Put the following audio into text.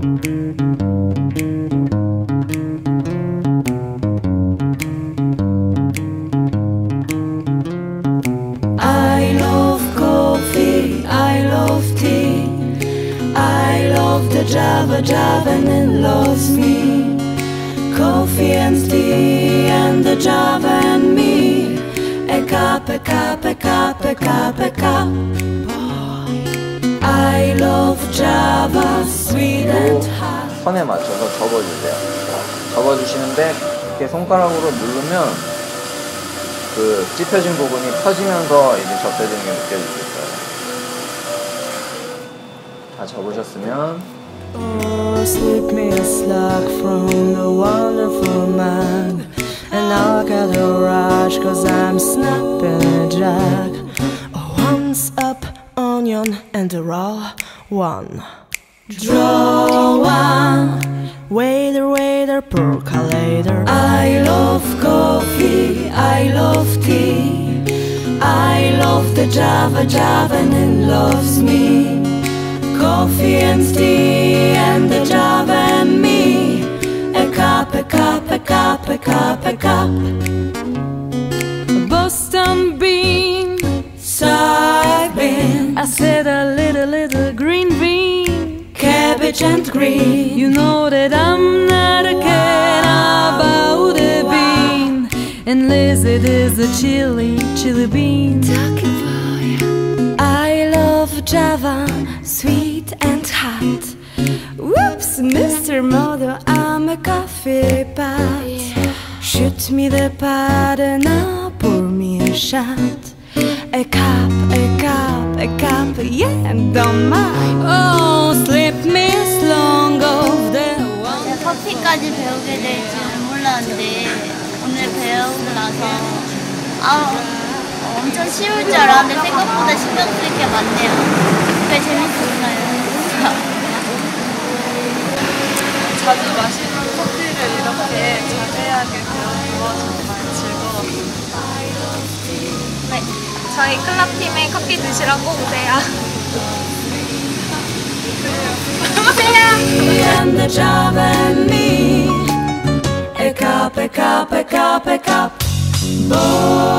I love coffee, I love tea. I love the Java Javanin loves me. Coffee and tea and the Java and me. A cup, a cup, a cup, a cup, a cup. I love 선에 맞춰서 접어주세요. 접어주시는데 이렇게 손가락으로 누르면 그 찝혀진 부분이 펴지면서 이제 접혀지는 게 느껴지겠어요. 다 접으셨으면 Oh, Draw one. Waiter, waiter, percolator. I love coffee, I love tea. I love the Java, Javanin loves me. Coffee and tea and the Java and me. A cup, a cup, a cup, a cup, a cup. Boston bean. Soybean, I said a little, little green bean. And green. You know that I'm not a cat about a bean. And lizard is a chili, chili bean. I love Java, sweet and hot. Whoops, Mr. Model, I'm a coffee pot. Shoot me the pot and now pour me a shot. A cup, a cup, a cup, yeah, don't mind. Oh, 커피까지 배우게 될 줄은 몰랐는데 오늘 배우고 나서 아 어, 엄청 쉬울 줄 알았는데 생각보다 신경 쓸 게 많네요. 되게 재밌었어요. 자주 마시는 커피를 이렇게 자세하게 거 정말 즐거웠습니다. 네. 저희 클럽팀에 커피 드시러 꼭 오세요. Java PK, PK, PK. Boh.